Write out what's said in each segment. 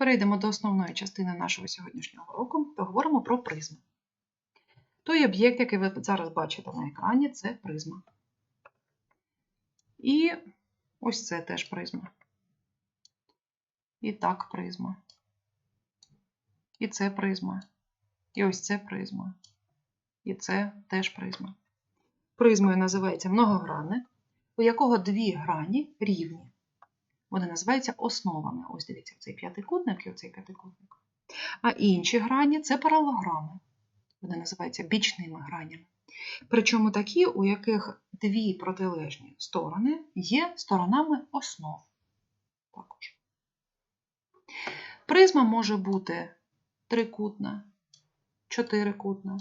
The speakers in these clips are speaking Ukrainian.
Перейдемо до основної частини нашого сьогоднішнього уроку. Поговоримо про призму. Той об'єкт, який ви зараз бачите на екрані, це призма. І ось це теж призма. І так призма. І це призма. І ось це призма. І це теж призма. Призмою називається многогранник, у якого дві грані рівні. Вони називаються основами. Ось дивіться, цей п'ятикутник і оцей п'ятикутник. А інші грані це паралограми. Вони називаються бічними гранями. Причому такі, у яких дві протилежні сторони є сторонами основ. Також. Призма може бути трикутна, чотирикутна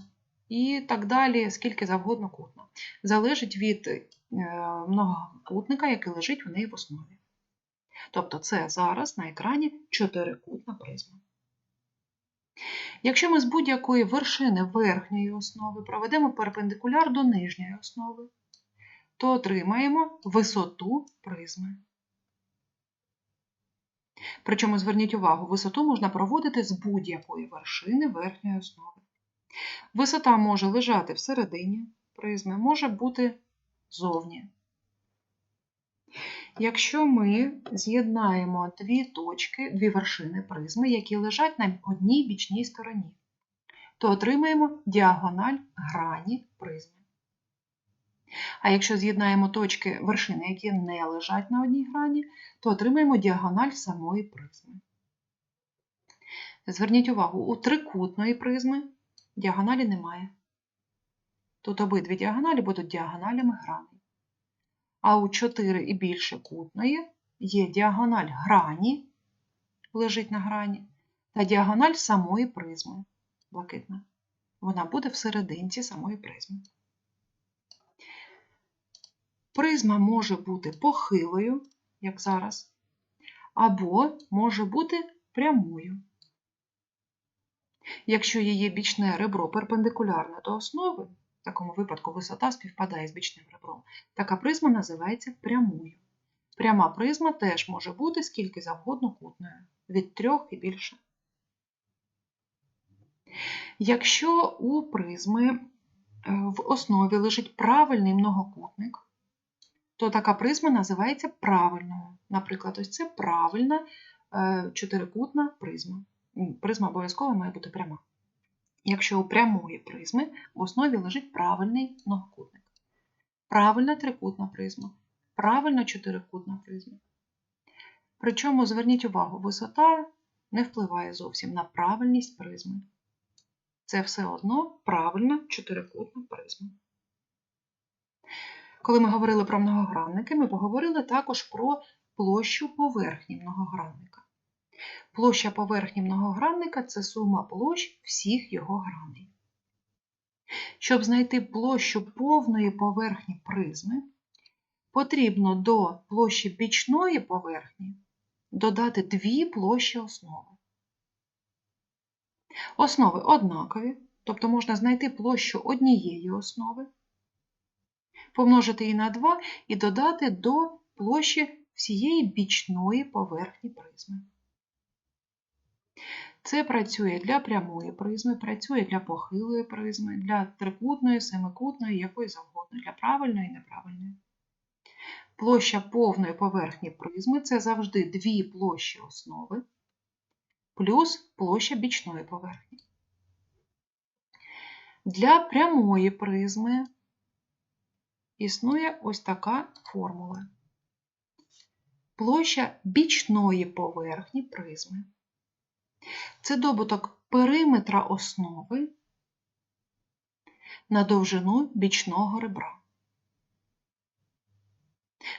і так далі, скільки завгодно кутна. Залежить від е, многокутника, який лежить у неї в основі. Тобто це зараз на екрані чотирикутна призма. Якщо ми з будь-якої вершини верхньої основи проведемо перпендикуляр до нижньої основи, то отримаємо висоту призми. Причому зверніть увагу, висоту можна проводити з будь-якої вершини верхньої основи. Висота може лежати всередині призми, може бути зовні. Якщо ми з'єднаємо дві точки, дві вершини призми, які лежать на одній бічній стороні, то отримаємо діагональ грані призми. А якщо з'єднаємо точки вершини, які не лежать на одній грані, то отримаємо діагональ самої призми. Зверніть увагу, у трикутної призми діагоналі немає. Тут обидві діагоналі будуть діагоналями граней. А у 4 і більше кутної є діагональ грані, лежить на грані, та діагональ самої призми блакитна. Вона буде всерединці самої призми. Призма може бути похилою, як зараз, або може бути прямою. Якщо її бічне ребро перпендикулярне до основи, в такому випадку висота співпадає з бічним ребром, така призма називається прямою. Пряма призма теж може бути скільки завгодно кутною, від трьох і більше. Якщо у призми в основі лежить правильний многокутник, то така призма називається правильною. Наприклад, ось це правильна чотирикутна призма. Призма обов'язково має бути пряма. Якщо у прямої призми в основі лежить правильний многокутник. Правильна трикутна призма, правильна чотирикутна призма. Причому, зверніть увагу, висота не впливає зовсім на правильність призми. Це все одно правильна чотирикутна призма. Коли ми говорили про многогранники, ми поговорили також про площу поверхні многогранника. Площа поверхні многогранника це сума площ всіх його граней. Щоб знайти площу повної поверхні призми, потрібно до площі бічної поверхні додати дві площі основи. Основи однакові, тобто можна знайти площу однієї основи, помножити її на 2 і додати до площі всієї бічної поверхні призми. Це працює для прямої призми, працює для похилої призми, для трикутної, семикутної, якої завгодно, для правильної і неправильної. Площа повної поверхні призми це завжди дві площі основи плюс площа бічної поверхні. Для прямої призми існує ось така формула. Площа бічної поверхні призми. Це добуток периметра основи на довжину бічного ребра.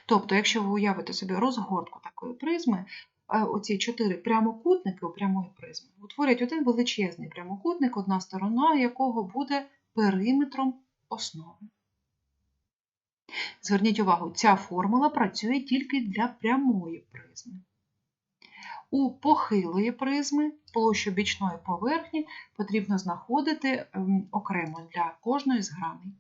Тобто, якщо ви уявите собі розгортку такої призми, оці чотири прямокутники у прямої призми утворять один величезний прямокутник, одна сторона якого буде периметром основи. Зверніть увагу, ця формула працює тільки для прямої призми. У похилої призми площу бічної поверхні потрібно знаходити окремо для кожної з граней.